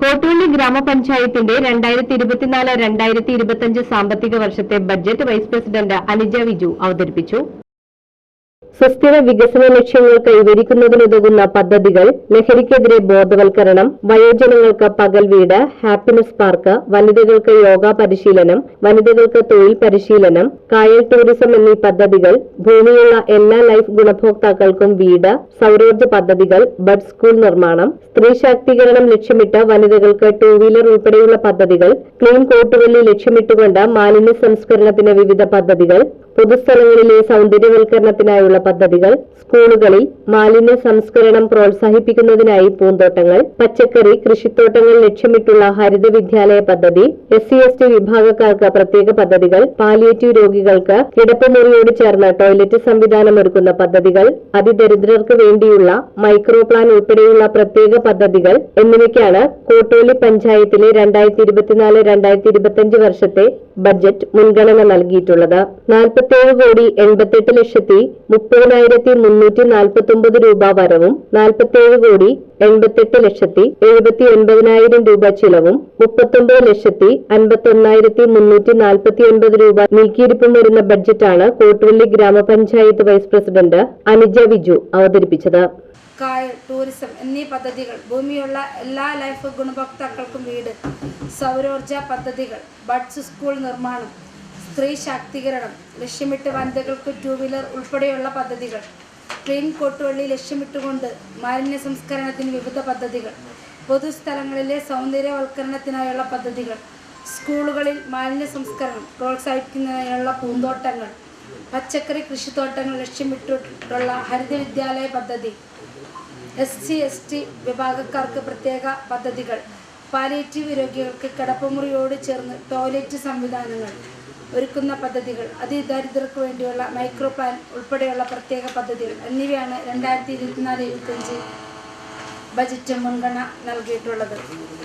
കോട്ടുവള്ളി ഗ്രാമപഞ്ചായത്തിന്റെ രണ്ടായിരത്തി ഇരുപത്തിനാല് രണ്ടായിരത്തി ഇരുപത്തിയഞ്ച് സാമ്പത്തിക വർഷത്തെ budget vice president Anija Viju അവതരിപ്പിച്ചു സുസ്ഥിര വികസന ലക്ഷ്യങ്ങൾ കൈവരിക്കുന്നതിനുതകുന്ന പദ്ധതികൾ ലഹരിക്കെതിരെ ബോധവൽക്കരണം വയോജനങ്ങൾക്ക് പകൽ വീട് ഹാപ്പിനെസ് പാർക്ക് വനിതകൾക്ക് യോഗ പരിശീലനം വനിതകൾക്ക് തൊഴിൽ പരിശീലനം കായൽ ടൂറിസം എന്നീ പദ്ധതികൾ ഭൂമിയുള്ള എല്ലാ ലൈഫ് ഗുണഭോക്താക്കൾക്കും വീട് സൗരോർജ പദ്ധതികൾ ബഡ് സ്കൂൾ നിർമ്മാണം സ്ത്രീ ശാക്തീകരണം ലക്ഷ്യമിട്ട് വനിതകൾക്ക് ടൂ വീലർ ഉൾപ്പെടെയുള്ള പദ്ധതികൾ ക്ലീൻ കോട്ടുവല്ലി ലക്ഷ്യമിട്ടുകൊണ്ട് മാലിന്യ സംസ്കരണത്തിന് വിവിധ പദ്ധതികൾ പൊതുസ്ഥലങ്ങളിലെ സൗന്ദര്യവൽക്കരണത്തിനായുള്ള പദ്ധതികൾ സ്കൂളുകളിൽ മാലിന്യ സംസ്കരണം പ്രോത്സാഹിപ്പിക്കുന്നതിനായി പൂന്തോട്ടങ്ങൾ പച്ചക്കറി കൃഷിത്തോട്ടങ്ങൾ ലക്ഷ്യമിട്ടുള്ള ഹരിത വിദ്യാലയ പദ്ധതി എസ് സി എസ് ടി വിഭാഗക്കാർക്ക് പ്രത്യേക പദ്ധതികൾ പാലിയേറ്റീവ് രോഗികൾക്ക് കിടപ്പുമുറിയോട് ചേർന്ന ടോയ്ലറ്റ് സംവിധാനം ഒരുക്കുന്ന പദ്ധതികൾ അതിദരിദ്രർക്ക് വേണ്ടിയുള്ള മൈക്രോ പ്ലാൻ ഉൾപ്പെടെയുള്ള പ്രത്യേക പദ്ധതികൾ എന്നിവയ്ക്കാണ് കോട്ടോലി പഞ്ചായത്തിലെ രണ്ടായിരത്തി ഇരുപത്തിനാല് രണ്ടായിരത്തി ഇരുപത്തിയഞ്ച് വർഷത്തെ ബഡ്ജറ്റ് മുൻഗണന നൽകിയിട്ടുള്ളത്. നാൽപ്പത്തിയേഴ് കോടി എൺപത്തെട്ട് ലക്ഷത്തി മുപ്പതിനായിരത്തി മുന്നൂറ്റി നാൽപ്പത്തി ഒമ്പത് രൂപ വരവും നാൽപ്പത്തിയേഴ് കോടി എൺപത്തെട്ട് ലക്ഷത്തി എഴുപത്തി ഒൻപതിനായിരം രൂപ ചിലവും മുപ്പത്തൊമ്പത് ലക്ഷത്തി അൻപത്തി ഒന്നായിരത്തി മുന്നൂറ്റി നാൽപ്പത്തി ഒൻപത് രൂപ നീക്കിയിരിപ്പും വരുന്ന ബഡ്ജറ്റാണ് കോട്ടുവള്ളി ഗ്രാമപഞ്ചായത്ത് വൈസ് പ്രസിഡന്റ് അനിജ വിജു അവതരിപ്പിച്ചത്. കായൽ ടൂറിസം എന്നീ പദ്ധതികൾ ഭൂമിയുള്ള എല്ലാ ലൈഫ് ഗുണഭോക്താക്കൾക്കും വീട് സൗരോർജ പദ്ധതികൾ ബഡ്സ് സ്കൂൾ നിർമ്മാണം സ്ത്രീ ശാക്തീകരണം ലക്ഷ്യമിട്ട് വനിതകൾക്ക് ടൂ വീലർ ഉൾപ്പെടെയുള്ള പദ്ധതികൾ ക്ലീൻ കോട്ടുവള്ളി ലക്ഷ്യമിട്ടുകൊണ്ട് മാലിന്യ സംസ്കരണത്തിന് വിവിധ പദ്ധതികൾ പൊതുസ്ഥലങ്ങളിലെ സൗന്ദര്യവൽക്കരണത്തിനായുള്ള പദ്ധതികൾ സ്കൂളുകളിൽ മാലിന്യ സംസ്കരണം പ്രോത്സാഹിപ്പിക്കുന്നതിനുള്ള പൂന്തോട്ടങ്ങൾ പച്ചക്കറി കൃഷിത്തോട്ടങ്ങൾ ലക്ഷ്യമിട്ടിട്ടുള്ള ഹരിത വിദ്യാലയ പദ്ധതി എസ് സി എസ് ടി വിഭാഗക്കാർക്ക് പ്രത്യേക പദ്ധതികൾ പാലിയേറ്റീവ് രോഗികൾക്ക് കിടപ്പുമുറിയോട് ചേർന്ന് ടോയ്ലറ്റ് സംവിധാനങ്ങൾ ഒരുക്കുന്ന പദ്ധതികൾ അതി അതിദരിദ്രർക്ക് വേണ്ടിയുള്ള മൈക്രോ പ്ലാൻ ഉൾപ്പെടെയുള്ള പ്രത്യേക പദ്ധതികൾ എന്നിവയാണ് രണ്ടായിരത്തി ഇരുപത്തിനാല് ഇരുപത്തിയഞ്ച് ബജറ്റ് മുൻഗണന നൽകിയിട്ടുള്ളത്.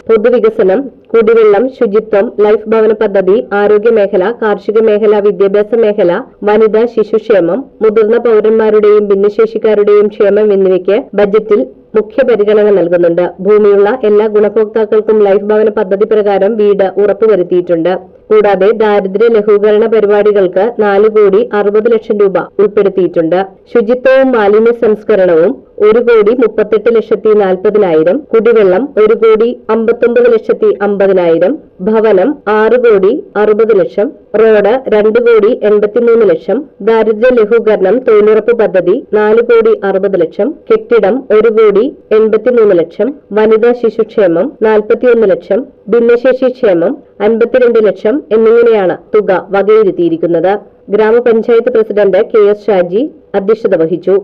പൊതുവികസനം കുടിവെള്ളം ശുചിത്വം ലൈഫ് ഭവന പദ്ധതി ആരോഗ്യ മേഖല കാർഷിക മേഖല വിദ്യാഭ്യാസ മേഖല വനിതാ ശിശുക്ഷേമം മുതിർന്ന പൗരന്മാരുടെയും ഭിന്നശേഷിക്കാരുടെയും ക്ഷേമം എന്നിവയ്ക്ക് ബജറ്റിൽ മുഖ്യ പരിഗണന നൽകുന്നുണ്ട്. ഭൂമിയുള്ള എല്ലാ ഗുണഭോക്താക്കൾക്കും ലൈഫ് ഭവന പദ്ധതി പ്രകാരം വീട് ഉറപ്പുവരുത്തിയിട്ടുണ്ട്. കൂടാതെ ദാരിദ്ര്യ ലഘൂകരണ പരിപാടികൾക്ക് നാല് കോടി അറുപത് ലക്ഷം രൂപ ഉൾപ്പെടുത്തിയിട്ടുണ്ട്. ശുചിത്വവും മാലിന്യ സംസ്കരണവും ഒരു കോടി മുപ്പത്തെട്ട് ലക്ഷത്തി നാൽപ്പതിനായിരം കുടിവെള്ളം ഒരു കോടി അമ്പത്തൊമ്പത് ലക്ഷത്തി അമ്പതിനായിരം ഭവനം ആറ് കോടി അറുപത് ലക്ഷം റോഡ് രണ്ട് കോടി എൺപത്തിമൂന്ന് ലക്ഷം ദാരിദ്ര്യ ലഘൂകരണം തൊഴിലുറപ്പ് പദ്ധതി നാല് കോടി അറുപത് ലക്ഷം കെട്ടിടം ഒരു കോടി എൺപത്തിമൂന്ന് ലക്ഷം വനിതാ ശിശുക്ഷേമം നാൽപ്പത്തിയൊന്ന് ലക്ഷം ഭിന്നശേഷി ക്ഷേമം അൻപത്തിരണ്ട് ലക്ഷം എന്നിങ്ങനെയാണ് തുക വകയിരുത്തിയിരിക്കുന്നത്. ഗ്രാമപഞ്ചായത്ത് പ്രസിഡന്റ് കെ എസ് ഷാജി അധ്യക്ഷത വഹിച്ചു.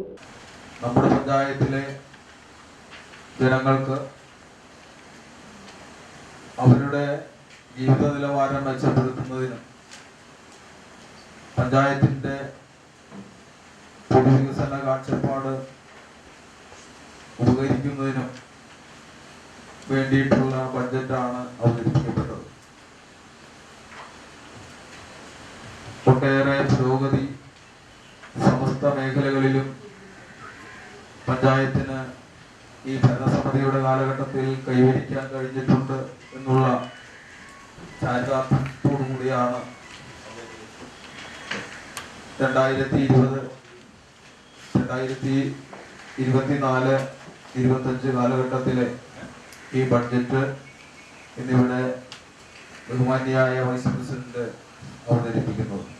നമ്മുടെ പഞ്ചായത്തിലെ ജനങ്ങൾക്ക് അവരുടെ ജീവിത നിലവാരം മെച്ചപ്പെടുത്തുന്നതിനും പഞ്ചായത്തിന്റെ പൊതുവികസന കാഴ്ചപ്പാട് ഉപകരിക്കുന്നതിനും വേണ്ടിയിട്ടുള്ള ബഡ്ജറ്റാണ് അവതരിപ്പിക്കപ്പെട്ടത്. ഒട്ടേറെ പുരോഗതി സമസ്ത മേഖലകളിലും പഞ്ചായത്തിന് ഈ ഭരണസമിതിയുടെ കാലഘട്ടത്തിൽ കൈവരിക്കാൻ കഴിഞ്ഞിട്ടുണ്ട് എന്നുള്ള ചാരിതാർത്ഥ്യത്തോടു കൂടിയാണ് രണ്ടായിരത്തി ഇരുപത് രണ്ടായിരത്തി ഇരുപത്തിനാല് ഇരുപത്തഞ്ച് കാലഘട്ടത്തിലെ ഈ ബഡ്ജറ്റ് എന്നിവിടെ ബഹുമാന്യായ വൈസ് പ്രസിഡന്റ് അവതരിപ്പിക്കുന്നത്